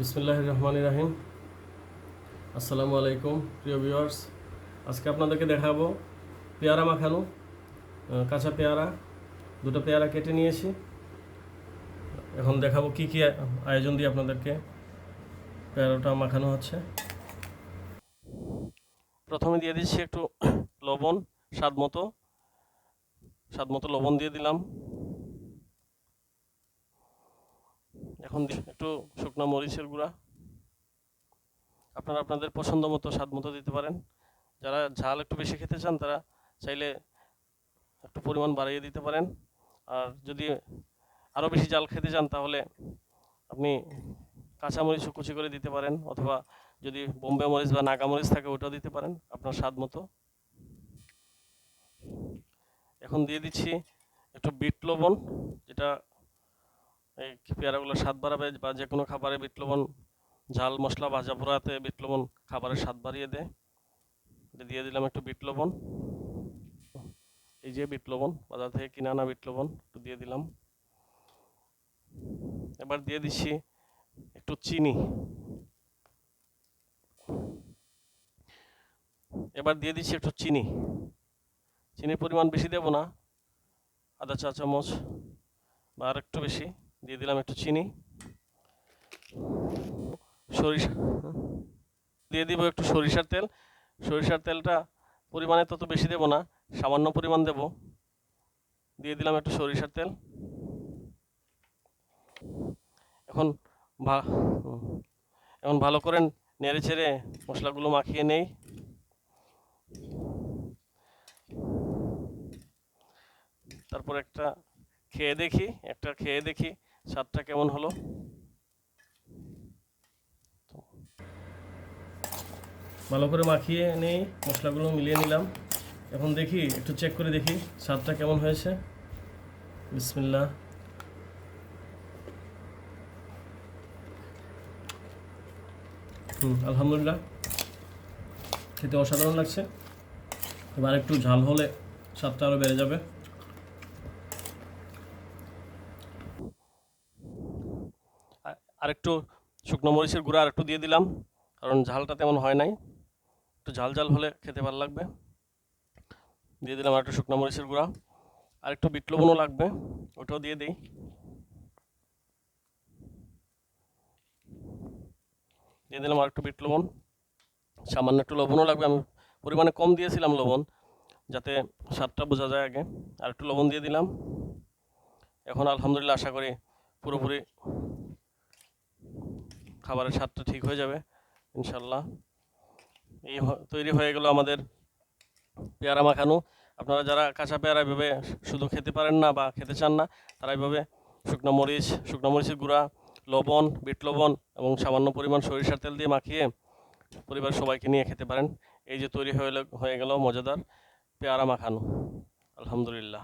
বিসমুল্লাহ রহমান রাহিম। আসসালামু আলাইকুম, প্রিয় ভিউয়ার্স আজকে আপনাদেরকে দেখাবো পেয়ারা মাখানো কাঁচা পেয়ারা। দুটো পেয়ারা কেটে নিয়েছি। এখন দেখাবো কি কি আয়োজন দিয়ে আপনাদেরকে পেয়ারাটা মাখানো হচ্ছে। প্রথমে দিয়ে দিচ্ছি একটু লবণ, স্বাদ মতো। স্বাদ মতো লবণ দিয়ে দিলাম। এখন একটু শুকনো মরিচের গুঁড়া। আপনারা আপনাদের পছন্দ মতো স্বাদ মতো দিতে পারেন। যারা ঝাল একটু বেশি খেতে চান, তারা চাইলে একটু পরিমাণ বাড়িয়ে দিতে পারেন। আর যদি আরও বেশি জাল খেতে চান, তাহলে আপনি কাঁচা মরিচ কুচি করে দিতে পারেন, অথবা যদি বোম্বে মরিচ বা নাগা মরিচ থাকে, ওটাও দিতে পারেন আপনার স্বাদ মতো। এখন দিয়ে দিচ্ছি একটু বিট লবণ, যেটা এই পেয়ারাগুলো স্বাদ বাড়াবে বা যে কোনো খাবারে বিট লবণ ঝাল মশলা ভাজা পোড়াতে বিট লবণ খাবারের স্বাদ বাড়িয়ে দেয় দিয়ে দিলাম একটু বিট লবণ এই যে বিট লবণ বাজার থেকে কিনে আনা বিট লবণ একটু দিয়ে দিলাম। এবার দিয়ে দিচ্ছি একটু চিনি। এবার দিয়ে দিচ্ছি একটু চিনি। চিনির পরিমাণ বেশি দেব না আধা চা চামচ বা আর একটু বেশি। দিয়ে দিলাম একটু চিনি। সরিষা, দিয়ে দিব একটু সরিষার তেল। সরিষার তেলটা পরিমাণে তত বেশি দেব না, সামান্য পরিমাণ দেব। দিয়ে দিলাম একটু সরিষার তেল। এখন এখন ভালো করে নেড়ে চেড়ে মশলাগুলো মাখিয়ে নেই। তারপর একটা খেয়ে দেখি, একটা খেয়ে দেখি। স্বাদটা কেমন হলো? ভালো করে মাখিয়ে নেই, মশলাগুলো মিলিয়ে নিলাম। এখন দেখি, একটু চেক করে দেখি স্বাদটা কেমন হয়েছে। বিসমিল্লা হুম, আলহামদুলিল্লাহ। খেতে অসাধারণ লাগছে। এবার একটু ঝাল হলে স্বাদটা আরও বেড়ে যাবে। আরেকটু শুকনো মরিচের গুঁড়া আরেকটু দিয়ে দিলাম, কারণ ঝালটা তেমন হয় নাই। একটু ঝাল ঝাল হলে খেতে ভালো লাগবে। দিয়ে দিলাম আরেকটু শুকনো মরিচের গুঁড়া আর একটু বিট লবণও লাগবে, ওটাও দিয়ে দিই। দিয়ে দিলাম আরেকটু বিট লবণ, সামান্য একটু লবণও লাগবে, আমি পরিমাণে কম দিয়েছিলাম লবণ, যাতে স্বাদটা বোঝা যায় আগে। আর একটু লবণ দিয়ে দিলাম। এখন আলহামদুলিল্লাহ আশা করি পুরোপুরি খাবারের স্বাদটা ঠিক হয়ে যাবে, ইনশাল্লাহ। এই তৈরি হয়ে গেল আমাদের পেয়ারা মাখানো। আপনারা যারা কাঁচা পেয়ারা এভাবে শুধু খেতে পারেন না বা খেতে চান না, তারা এভাবে শুকনো মরিচ, শুকনো মরিচের গুঁড়া, লবণ, বিট লবণ এবং সামান্য পরিমাণ সরিষার তেল দিয়ে মাখিয়ে পরিবার সবাইকে নিয়ে খেতে পারেন। এই যে তৈরি হয়ে হয়ে গেল মজাদার পেয়ারা মাখানো। আলহামদুলিল্লাহ।